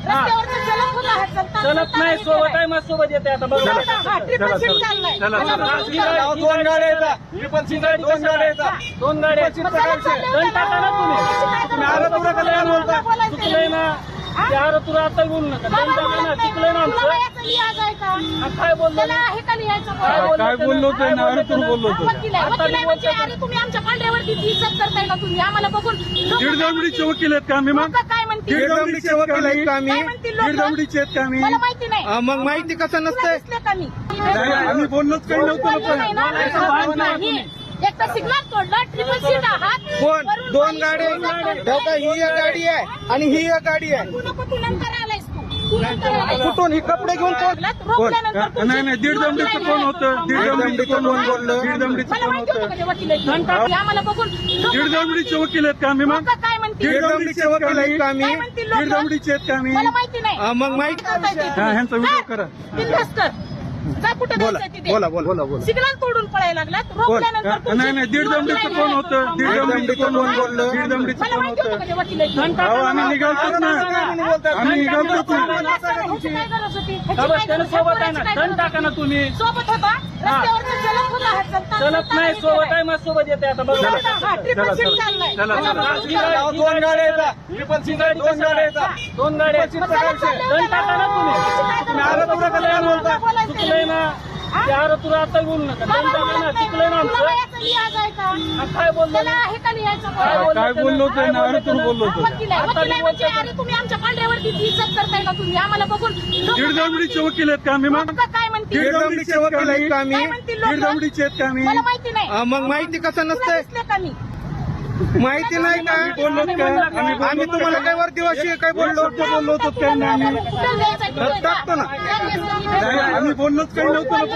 रस्त्यावरनं चलत होता हा चलता- चलत चलता नाही सोबत. आहे मग सोबत येते आता बघा चला, हा, चाललाय. चला, मला. बघून ही. ही दोन गाड्या कशाला? येतात. ट्रिपल सीट गाडी दोन? गाड्या येतात. दोन गाड्या आहेत. मग चला, चाललंय, दंड टाका ना तुम्ही बोलता? बोलायचं चुकलंय ना हा? ते आता बोलू नका मला दंड टाका ना बोलत. चुकलंय ना तुला आमचं वयाचं लिहाज आहे का? हा, काय बोललो त्याला आहे का लिहायचं काय? बोललो काय? बोललो होतं काय ना? बोललो अरे तू त्यानं? बोललो हा, होतं. वकील आहे. आता वकील मी आहे म्हणजे बोलतो. अरे तुम्ही आमच्या पांढऱ्यावरती इज्जत करताय का तुम्ही आम्हाला बघून लोकं दीड दमडीचे वकील आहेत का आम्ही मग लोकं काय म्हणतील? दीड दमडीचे वकील आहेत का आम्ही? काय म्हणतील दीड लोकं? दमडीचे आहेत का आम्ही मला माहिती नाही. हा, मग माहिती कसं तुला नसतंय? दिसले का मी? नाही, आम्ही बोललोच काही नव्हतं बोललो नाही ना, लोकांना. नाही, बोललो नाही. एक तर सिग्नल तोडला ट्रिपल सीट आहात. कोण? वरून दोन इज्जत करते. हो का, ही एक गाडी आहे आणि ही एक गाडी आहे. तू नको, तू नंतर आलायस तू. तू नंतर आलायस. कुठून? ही कपडे घेऊन कोण? रोखल्यानंतर कोण? तुझी- नाही नाही दीड दमडीचं कोण होतं? दीड दमडीचं कोण बोललं? दीड दमडीचं मला कोण माहिती होतं होतं का ते वकील आहेत. आम्हाला बघून दीड दमडीचे वकील आहेत का आम्ही मग? लोकं काय आहेत का आम्ही आहेत का आम्ही मला माहिती नाही मग माहिती करताय ते. ह्यांचा व्हिडिओ जा, करा. बिनधास्त कर. जा कुठे बोला जायचंय तिथे. बोला बोला बोला बोला सिग्नल तोडून पळायला लागलात? रोखल्यानंतर नाही नाही दीड दमडीचं कोण होतं दीड दमडीचं कोण बोललं दीड दमडीचं मला कोण माहिती होतं होतं का ते वकील आहेत. दंड टाका अहो, आम्ही ना. निघालतोच ना आम्ही निघालतोच ना ह्याची काय गरज होती? ह्याची का बरं, काय त्यानं गरज- सोबत आहे ना काय गरज टाका ना होती? तुम्ही सोबत होता रस्त्यावरनं चलत होता हा चलता- चलत चलता नाही नाही सोबत. आहे मग सोबत येते आता बघा चला, हा, triple चला. चाललाय. चला, चला. गाडी गाड्या? येतात. दोन? गाड्या येतात. दोन गाड्या टाका ना तुम्ही ह्याची काय गरज तुम्ही आरं होती? तुला कसं काय बोलता? चुकलंय ना? ते तुला आता बोलू नका मला दंड टाका ना बोलत नाही. चुकलंय ना आमचं? हा, काय बोललो वय? काय बोललो काय त्यानं? बोललो होतं काय ना? अरे बोललो तू बोललो त्यानं? होतं. वकील मी आहे म्हणजे बोलतो. अरे तुम्ही आमच्या पांढऱ्यावरती इज्जत करताय का तुम्ही आम्हाला बघून लोकं दीड काय दमडीचे वकील आहेत का आम्ही मग काय दीड दमडीचे वकील आहेत का आम्ही काय म्हणतील दीड? दमडीचे आहेत का आम्ही मला माहिती नाही मग माहिती कसं नसतंय मी माहिती नाही का? आम्ही तुम्हाला काय वर दिवशी काय बोललो बोललो होतो काय नाही? आम्ही. टाकतो ना. आम्ही बोललोच काही नव्हतं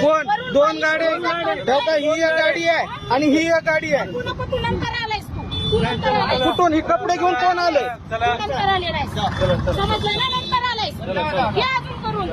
कोण? दोन करते. हो एक गाडी आहे आणि ही एक गाडी आहे. कुठून? ही कपडे घेऊन कोण आले समजलं ना? नंतर